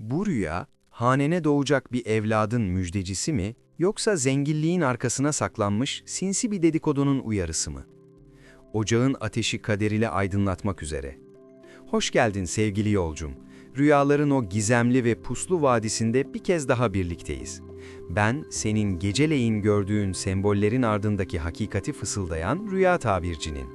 Bu rüya, hanene doğacak bir evladın müjdecisi mi, yoksa zenginliğin arkasına saklanmış sinsi bir dedikodunun uyarısı mı? Ocağın ateşi kaderiyle aydınlatmak üzere. Hoş geldin sevgili yolcum. Rüyaların o gizemli ve puslu vadisinde bir kez daha birlikteyiz. Ben, senin geceleyin gördüğün sembollerin ardındaki hakikati fısıldayan rüya tabircinin.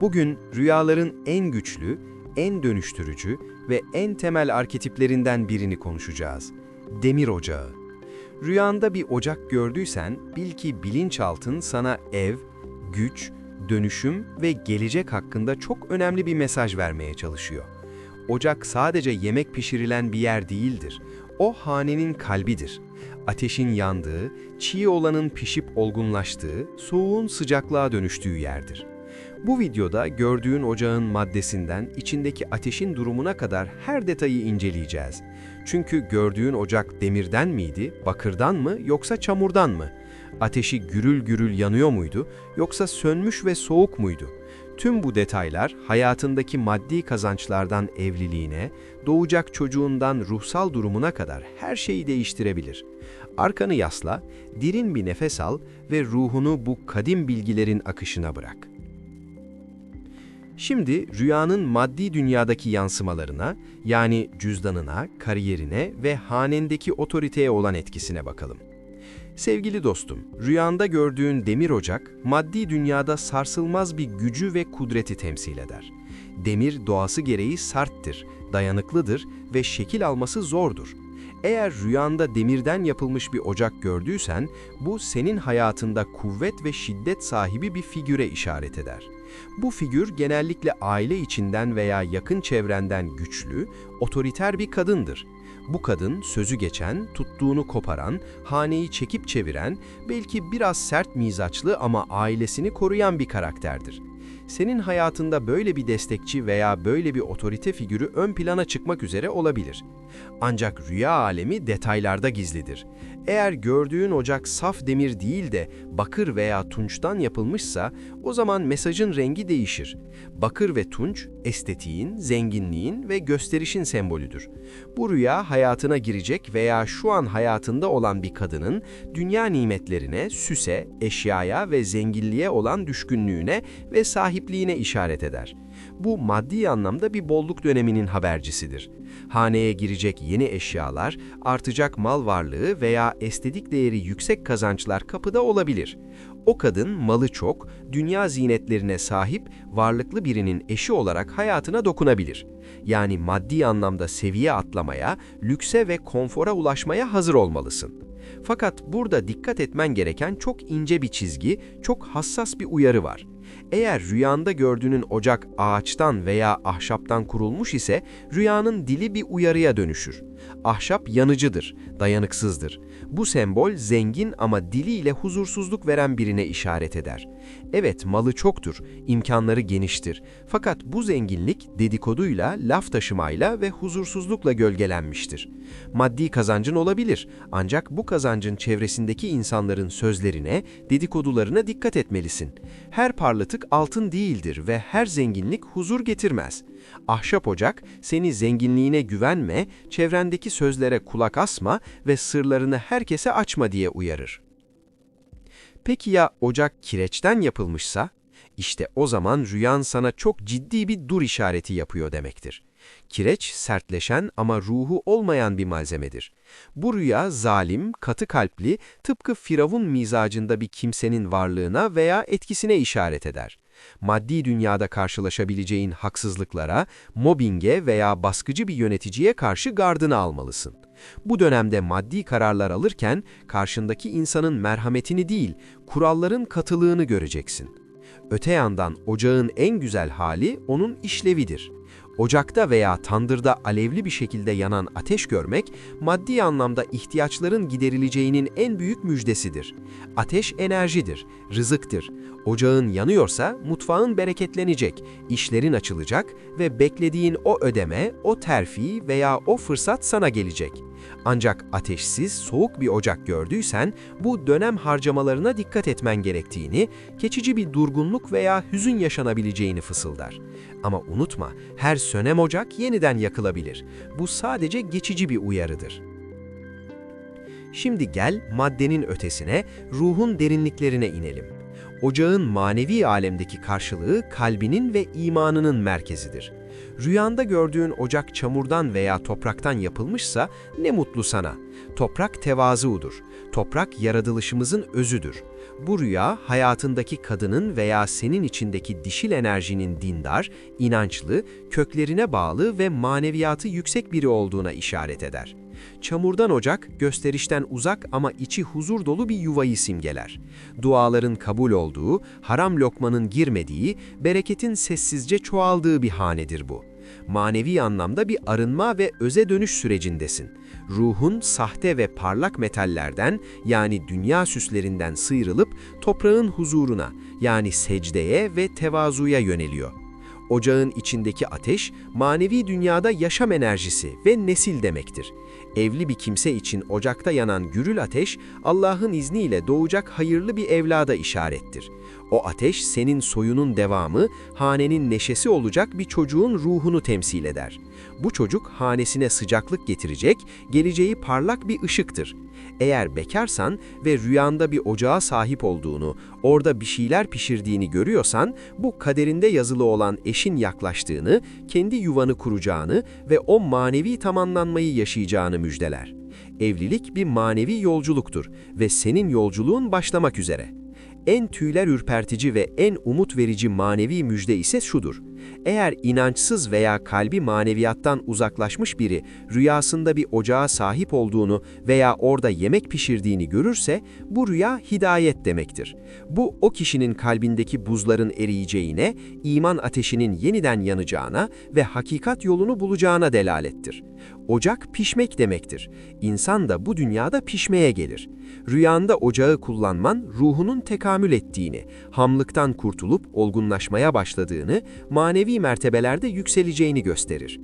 Bugün rüyaların en güçlü, en dönüştürücü ve en temel arketiplerinden birini konuşacağız. Demir ocağı. Rüyanda bir ocak gördüysen bil ki bilinçaltın sana ev, güç, dönüşüm ve gelecek hakkında çok önemli bir mesaj vermeye çalışıyor. Ocak sadece yemek pişirilen bir yer değildir. O hanenin kalbidir. Ateşin yandığı, çiğ olanın pişip olgunlaştığı, soğuğun sıcaklığa dönüştüğü yerdir. Bu videoda gördüğün ocağın maddesinden içindeki ateşin durumuna kadar her detayı inceleyeceğiz. Çünkü gördüğün ocak demirden miydi, bakırdan mı yoksa çamurdan mı? Ateşi gürül gürül yanıyor muydu yoksa sönmüş ve soğuk muydu? Tüm bu detaylar hayatındaki maddi kazançlardan evliliğine, doğacak çocuğundan ruhsal durumuna kadar her şeyi değiştirebilir. Arkanı yasla, derin bir nefes al ve ruhunu bu kadim bilgilerin akışına bırak. Şimdi rüyanın maddi dünyadaki yansımalarına, yani cüzdanına, kariyerine ve hanendeki otoriteye olan etkisine bakalım. Sevgili dostum, rüyanda gördüğün demir ocak, maddi dünyada sarsılmaz bir gücü ve kudreti temsil eder. Demir doğası gereği serttir, dayanıklıdır ve şekil alması zordur. Eğer rüyanda demirden yapılmış bir ocak gördüysen, bu senin hayatında kuvvet ve şiddet sahibi bir figüre işaret eder. Bu figür genellikle aile içinden veya yakın çevrenden güçlü, otoriter bir kadındır. Bu kadın sözü geçen, tuttuğunu koparan, haneyi çekip çeviren, belki biraz sert mizaçlı ama ailesini koruyan bir karakterdir. Senin hayatında böyle bir destekçi veya böyle bir otorite figürü ön plana çıkmak üzere olabilir. Ancak rüya alemi detaylarda gizlidir. Eğer gördüğün ocak saf demir değil de bakır veya tunçtan yapılmışsa o zaman mesajın rengi değişir. Bakır ve tunç estetiğin, zenginliğin ve gösterişin sembolüdür. Bu rüya hayatına girecek veya şu an hayatında olan bir kadının dünya nimetlerine, süse, eşyaya ve zenginliğe olan düşkünlüğüne ve sahipliğine işaret eder. Bu maddi anlamda bir bolluk döneminin habercisidir. Haneye girecek yeni eşyalar, artacak mal varlığı veya estetik değeri yüksek kazançlar kapıda olabilir. O kadın malı çok, dünya zinetlerine sahip, varlıklı birinin eşi olarak hayatına dokunabilir. Yani maddi anlamda seviye atlamaya, lükse ve konfora ulaşmaya hazır olmalısın. Fakat burada dikkat etmen gereken çok ince bir çizgi, çok hassas bir uyarı var. Eğer rüyanda gördüğünün ocak ağaçtan veya ahşaptan kurulmuş ise rüyanın dili bir uyarıya dönüşür. Ahşap yanıcıdır, dayanıksızdır. Bu sembol zengin ama diliyle huzursuzluk veren birine işaret eder. Evet malı çoktur, imkanları geniştir. Fakat bu zenginlik dedikoduyla, laf taşımayla ve huzursuzlukla gölgelenmiştir. Maddi kazancın olabilir ancak bu kazancın çevresindeki insanların sözlerine, dedikodularına dikkat etmelisin. Her parlatık altın değildir ve her zenginlik huzur getirmez. Ahşap ocak, seni zenginliğine güvenme, çevrendeki sözlere kulak asma ve sırlarını herkese açma diye uyarır. Peki ya ocak kireçten yapılmışsa? İşte o zaman rüyan sana çok ciddi bir dur işareti yapıyor demektir. Kireç sertleşen ama ruhu olmayan bir malzemedir. Bu rüya zalim, katı kalpli, tıpkı firavun mizacında bir kimsenin varlığına veya etkisine işaret eder. Maddi dünyada karşılaşabileceğin haksızlıklara, mobbinge veya baskıcı bir yöneticiye karşı gardını almalısın. Bu dönemde maddi kararlar alırken karşındaki insanın merhametini değil, kuralların katılığını göreceksin. Öte yandan ocağın en güzel hali onun işlevidir. Ocakta veya tandırda alevli bir şekilde yanan ateş görmek, maddi anlamda ihtiyaçların giderileceğinin en büyük müjdesidir. Ateş enerjidir, rızıktır. Ocağın yanıyorsa mutfağın bereketlenecek, işlerin açılacak ve beklediğin o ödeme, o terfi veya o fırsat sana gelecek. Ancak ateşsiz, soğuk bir ocak gördüysen bu dönem harcamalarına dikkat etmen gerektiğini, geçici bir durgunluk veya hüzün yaşanabileceğini fısıldar. Ama unutma, her sönem ocak yeniden yakılabilir. Bu sadece geçici bir uyarıdır. Şimdi gel maddenin ötesine, ruhun derinliklerine inelim. Ocağın manevi alemdeki karşılığı kalbinin ve imanının merkezidir. Rüyanda gördüğün ocak çamurdan veya topraktan yapılmışsa ne mutlu sana. Toprak tevazuudur. Toprak yaratılışımızın özüdür. Bu rüya hayatındaki kadının veya senin içindeki dişil enerjinin dindar, inançlı, köklerine bağlı ve maneviyatı yüksek biri olduğuna işaret eder. Çamurdan ocak, gösterişten uzak ama içi huzur dolu bir yuvayı simgeler. Duaların kabul olduğu, haram lokmanın girmediği, bereketin sessizce çoğaldığı bir hanedir bu. Manevi anlamda bir arınma ve öze dönüş sürecindesin. Ruhun sahte ve parlak metallerden yani dünya süslerinden sıyrılıp toprağın huzuruna yani secdeye ve tevazuya yöneliyor. Ocağın içindeki ateş, manevi dünyada yaşam enerjisi ve nesil demektir. Evli bir kimse için ocakta yanan gürül ateş, Allah'ın izniyle doğacak hayırlı bir evlada işarettir. O ateş senin soyunun devamı, hanenin neşesi olacak bir çocuğun ruhunu temsil eder. Bu çocuk hanesine sıcaklık getirecek, geleceği parlak bir ışıktır. Eğer bekarsan ve rüyanda bir ocağa sahip olduğunu, orada bir şeyler pişirdiğini görüyorsan, bu kaderinde yazılı olan eşin yaklaştığını, kendi yuvanı kuracağını ve o manevi tamamlanmayı yaşayacağını müjdeler. Evlilik bir manevi yolculuktur ve senin yolculuğun başlamak üzere. En tüyler ürpertici ve en umut verici manevi müjde ise şudur. Eğer inançsız veya kalbi maneviyattan uzaklaşmış biri rüyasında bir ocağa sahip olduğunu veya orada yemek pişirdiğini görürse bu rüya hidayet demektir. Bu o kişinin kalbindeki buzların eriyeceğine, iman ateşinin yeniden yanacağına ve hakikat yolunu bulacağına delalettir. Ocak pişmek demektir. İnsan da bu dünyada pişmeye gelir. Rüyanda ocağı kullanman ruhunun tekamül ettiğini, hamlıktan kurtulup olgunlaşmaya başladığını, manevi mertebelerde yükseleceğini gösterir.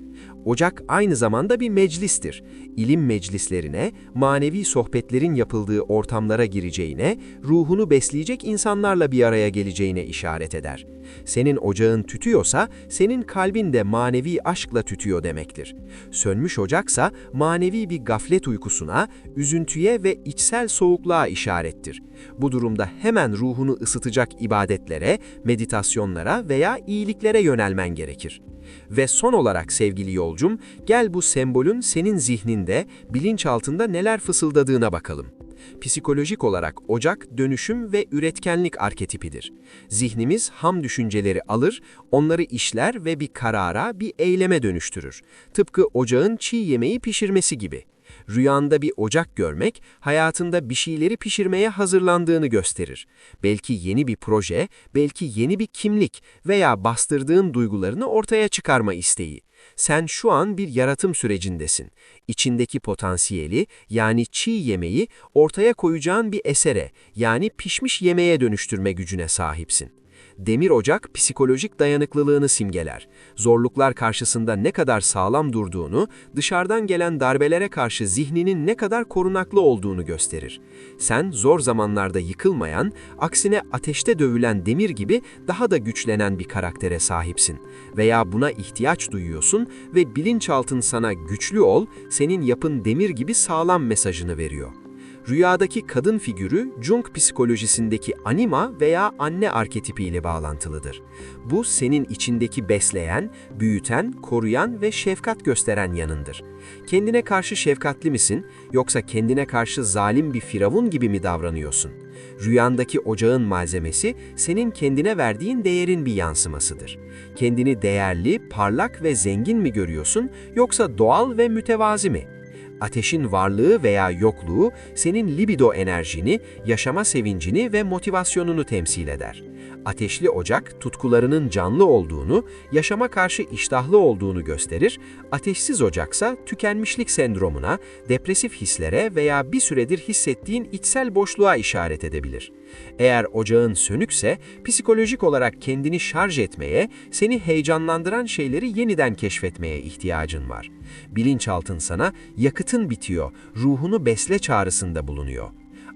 Ocak aynı zamanda bir meclistir. İlim meclislerine, manevi sohbetlerin yapıldığı ortamlara gireceğine, ruhunu besleyecek insanlarla bir araya geleceğine işaret eder. Senin ocağın tütüyorsa, senin kalbin de manevi aşkla tütüyor demektir. Sönmüş ocaksa, manevi bir gaflet uykusuna, üzüntüye ve içsel soğukluğa işarettir. Bu durumda hemen ruhunu ısıtacak ibadetlere, meditasyonlara veya iyiliklere yönelmen gerekir. Ve son olarak sevgili yolcum, gel bu sembolün senin zihninde, bilinçaltında neler fısıldadığına bakalım. Psikolojik olarak ocak dönüşüm ve üretkenlik arketipidir. Zihnimiz ham düşünceleri alır, onları işler ve bir karara, bir eyleme dönüştürür. Tıpkı ocağın çiğ yemeği pişirmesi gibi. Rüyanda bir ocak görmek, hayatında bir şeyleri pişirmeye hazırlandığını gösterir. Belki yeni bir proje, belki yeni bir kimlik veya bastırdığın duygularını ortaya çıkarma isteği. Sen şu an bir yaratım sürecindesin. İçindeki potansiyeli yani çiğ yemeği ortaya koyacağın bir esere yani pişmiş yemeğe dönüştürme gücüne sahipsin. Demir ocak psikolojik dayanıklılığını simgeler. Zorluklar karşısında ne kadar sağlam durduğunu, dışarıdan gelen darbelere karşı zihninin ne kadar korunaklı olduğunu gösterir. Sen zor zamanlarda yıkılmayan, aksine ateşte dövülen demir gibi daha da güçlenen bir karaktere sahipsin. Veya buna ihtiyaç duyuyorsun ve bilinçaltın sana güçlü ol, senin yapın demir gibi sağlam mesajını veriyor. Rüyadaki kadın figürü Jung psikolojisindeki anima veya anne arketipi ile bağlantılıdır. Bu senin içindeki besleyen, büyüten, koruyan ve şefkat gösteren yanındır. Kendine karşı şefkatli misin yoksa kendine karşı zalim bir firavun gibi mi davranıyorsun? Rüyandaki ocağın malzemesi senin kendine verdiğin değerin bir yansımasıdır. Kendini değerli, parlak ve zengin mi görüyorsun yoksa doğal ve mütevazi mi? Ateşin varlığı veya yokluğu senin libido enerjini, yaşama sevincini ve motivasyonunu temsil eder. Ateşli ocak tutkularının canlı olduğunu, yaşama karşı iştahlı olduğunu gösterir, ateşsiz ocaksa tükenmişlik sendromuna, depresif hislere veya bir süredir hissettiğin içsel boşluğa işaret edebilir. Eğer ocağın sönükse, psikolojik olarak kendini şarj etmeye, seni heyecanlandıran şeyleri yeniden keşfetmeye ihtiyacın var. Bilinçaltın sana yakıtın bitiyor, ruhunu besle çağrısında bulunuyor.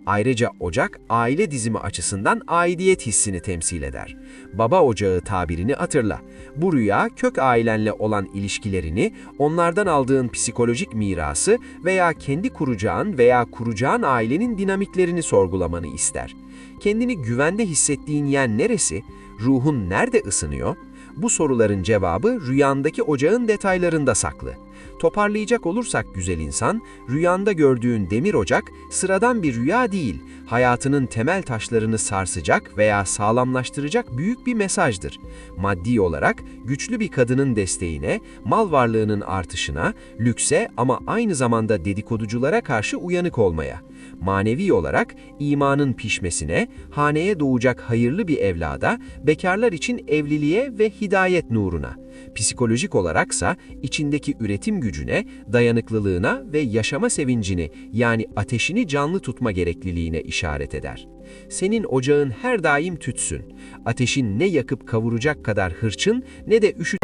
Ayrıca ocak, aile dizimi açısından aidiyet hissini temsil eder. Baba ocağı tabirini hatırla. Bu rüya, kök ailenle olan ilişkilerini, onlardan aldığın psikolojik mirası veya kendi kuracağın veya kuracağın ailenin dinamiklerini sorgulamanı ister. Kendini güvende hissettiğin yer neresi? Ruhun nerede ısınıyor? Bu soruların cevabı rüyandaki ocağın detaylarında saklı. Toparlayacak olursak güzel insan, rüyanda gördüğün demir ocak sıradan bir rüya değil, hayatının temel taşlarını sarsacak veya sağlamlaştıracak büyük bir mesajdır. Maddi olarak güçlü bir kadının desteğine, mal varlığının artışına, lükse ama aynı zamanda dedikoduculara karşı uyanık olmaya. Manevi olarak imanın pişmesine, haneye doğacak hayırlı bir evlada, bekarlar için evliliğe ve hidayet nuruna. Psikolojik olaraksa içindeki üretim gücüne, dayanıklılığına ve yaşama sevincini yani ateşini canlı tutma gerekliliğine işaret eder. Senin ocağın her daim tütsün. Ateşin ne yakıp kavuracak kadar hırçın ne de üşütecek